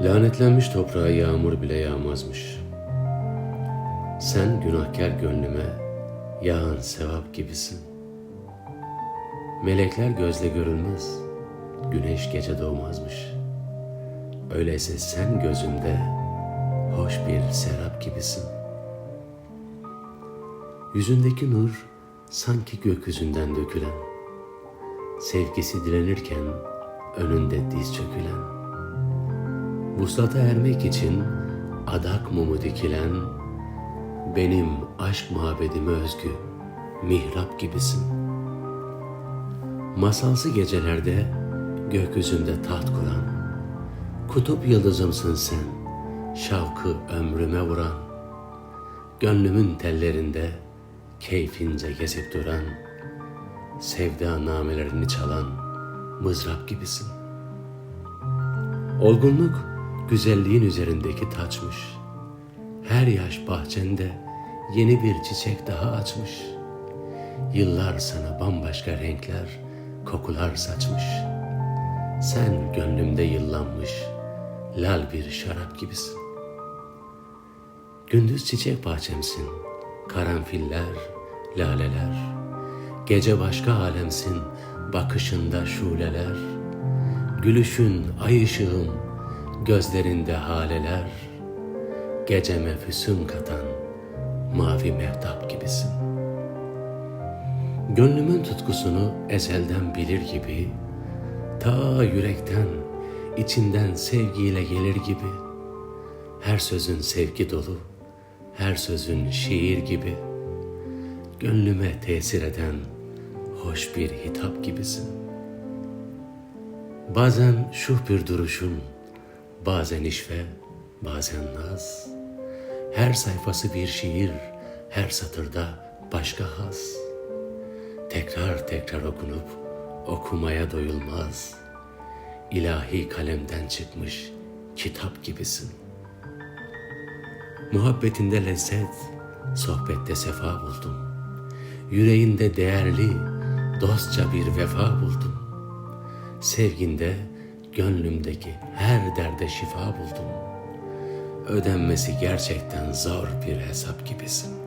Lanetlenmiş toprağa yağmur bile yağmazmış. Sen günahkar gönlüme yağan sevap gibisin. Melekler gözle görülmez, güneş gece doğmazmış. Öyleyse sen gözümde hoş bir serap gibisin. Yüzündeki nur sanki gökyüzünden dökülen, sevgisi dilenirken önünde diz çökülen, vuslata ermek için adak mumu dikilen, benim aşk muhabbetime özgü mihrap gibisin. Masalsı gecelerde gökyüzünde taht kuran, kutup yıldızımsın sen, şavkı ömrüme vuran, gönlümün tellerinde keyfince gezip duran, sevda namelerini çalan mızrap gibisin. Olgunluk güzelliğin üzerindeki taçmış. Her yaş bahçende yeni bir çiçek daha açmış. Yıllar sana bambaşka renkler, kokular saçmış. Sen gönlümde yıllanmış, lal bir şarap gibisin. Gündüz çiçek bahçemsin, karanfiller, laleler. Gece başka alemsin, bakışında şuleler. Gülüşün ay ışığım, gözlerinde haleler. Geceme füsun katan mavi mehtap gibisin. Gönlümün tutkusunu ezelden bilir gibi, ta yürekten, içinden sevgiyle gelir gibi, her sözün sevgi dolu, her sözün şiir gibi, gönlüme tesir eden hoş bir hitap gibisin. Bazen şuh bir duruşun, bazen işve, bazen naz. Her sayfası bir şiir, her satırda başka haz. Tekrar tekrar okunup okumaya doyulmaz. İlahi kalemden çıkmış kitap gibisin. Muhabbetinde lezzet, sohbette sefa buldum. Yüreğinde değerli, dostça bir vefa buldum. Sevginde gönlümdeki her derde şifa buldum. Ödenmesi gerçekten zor bir hesap gibisin.